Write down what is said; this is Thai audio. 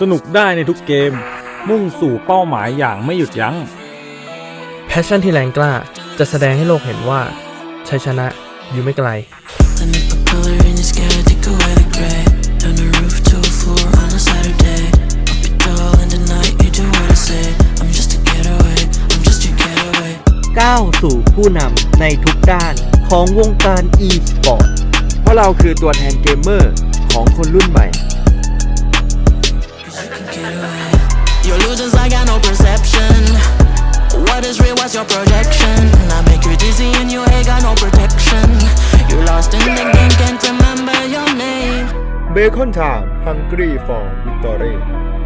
สนุกได้ในทุกเกม มุ่งสู่เป้าหมายอย่างไม่หยุดยัง้งแพชชั่นที่แรงกล้าจะแสดงให้โลกเห็นว่า ชัยชนะอยู่ไม่ไกลก้าวสู่ผู้นำในทุกด้าน ของวงการ e สปอร์ต เพราะเราคือตัวแทนเกมเมอร์ของคนรุ่นใหม่ Busy in your head, got no protection. You lost in the game, can't remember your name. Bacon Time, hungry for victory.